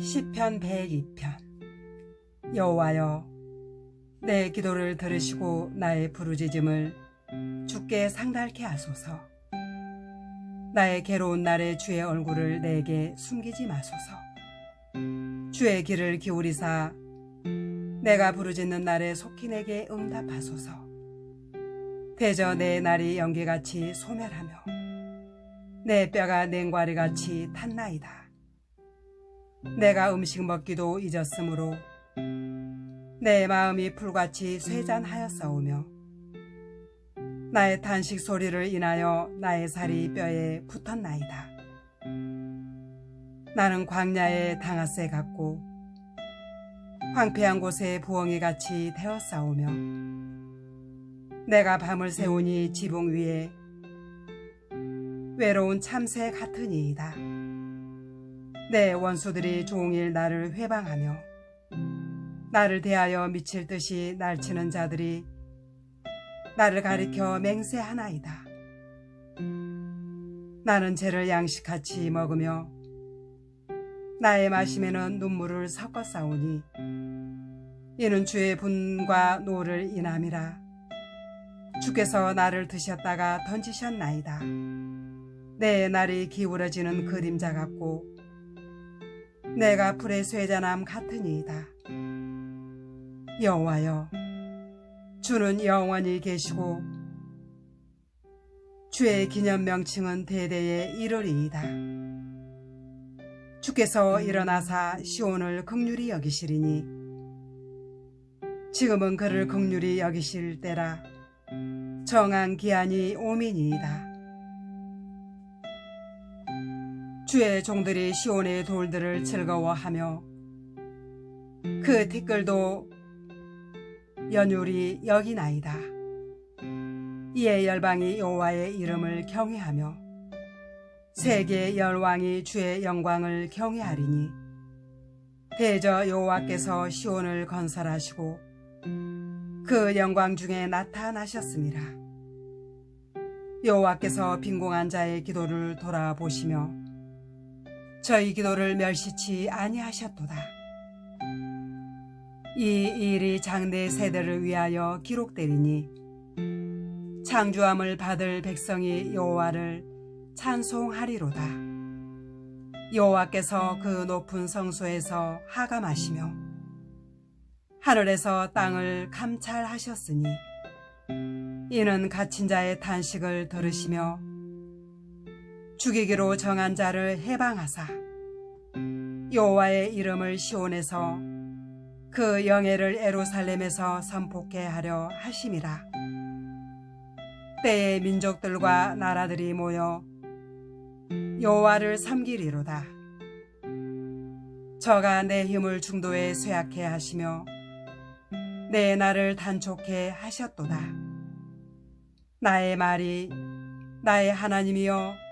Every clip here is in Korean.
시편 102편. 여호와여 내 기도를 들으시고 나의 부르짖음을 주께 상달케 하소서. 나의 괴로운 날에 주의 얼굴을 내게 숨기지 마소서. 주의 길을 기울이사 내가 부르짖는 날에 속히 내게 응답하소서. 대저 내 날이 연기같이 소멸하며 내 뼈가 냉과리같이 탔나이다 내가 음식 먹기도 잊었으므로 내 마음이 풀같이 쇠잔하였사오며 나의 탄식 소리를 인하여 나의 살이 뼈에 붙었나이다. 나는 광야에 당하세 같고 황폐한 곳에 부엉이 같이 되었사오며 내가 밤을 새우니 지붕 위에 외로운 참새 같으니이다. 내 원수들이 종일 나를 회방하며 나를 대하여 미칠 듯이 날치는 자들이 나를 가리켜 맹세하나이다. 나는 죄를 양식같이 먹으며 나의 마심에는 눈물을 섞어 싸우니 이는 주의 분과 노를 인함이라 주께서 나를 드셨다가 던지셨나이다. 내 날이 기울어지는 그림자 같고 내가 풀의 쇠자남 같으니이다. 여호와여, 주는 영원히 계시고 주의 기념 명칭은 대대에 이르리이다. 주께서 일어나사 시온을 극률이 여기시리니 지금은 그를 극률이 여기실 때라 정한 기한이 오민이이다. 주의 종들이 시온의 돌들을 즐거워하며 그 티끌도 연율이 여기나이다. 이에 열방이 여호와의 이름을 경외하며 세계 열왕이 주의 영광을 경외하리니 대저 여호와께서 시온을 건설하시고 그 영광 중에 나타나셨습니다. 여호와께서 빈공한 자의 기도를 돌아보시며 저희 기도를 멸시치 아니하셨도다. 이 일이 장래 세대를 위하여 기록되리니 창조함을 받을 백성이 여호와를 찬송하리로다. 여호와께서 그 높은 성소에서 하감하시며 하늘에서 땅을 감찰하셨으니 이는 갇힌 자의 탄식을 들으시며 죽이기로 정한 자를 해방하사 여호와의 이름을 시온에서 그 영예를 에루살렘에서 선포케 하려 하심이라. 때에 민족들과 나라들이 모여 여호와를 섬기리로다. 저가 내 힘을 중도에 쇠약해 하시며 내 날을 단촉해 하셨도다. 나의 말이 나의 하나님이여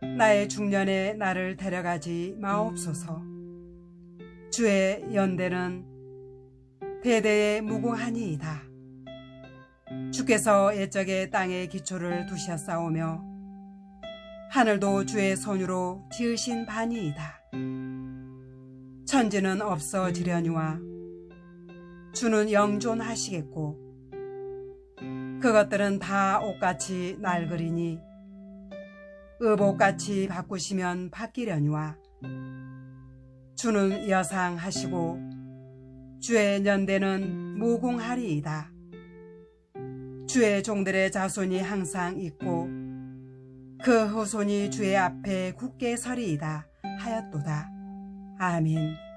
나의 중년에 나를 데려가지 마옵소서. 주의 연대는 대대에 무궁하니이다. 주께서 옛적에 땅에 기초를 두셨사오며 하늘도 주의 손으로 지으신 바니이다. 천지는 없어지려니와 주는 영존하시겠고 그것들은 다 옷같이 낡으리니 의복같이 바꾸시면 바뀌려니와 주는 여상하시고 주의 연대는 무궁하리이다. 주의 종들의 자손이 항상 있고 그 후손이 주의 앞에 굳게 서리이다 하였도다. 아멘.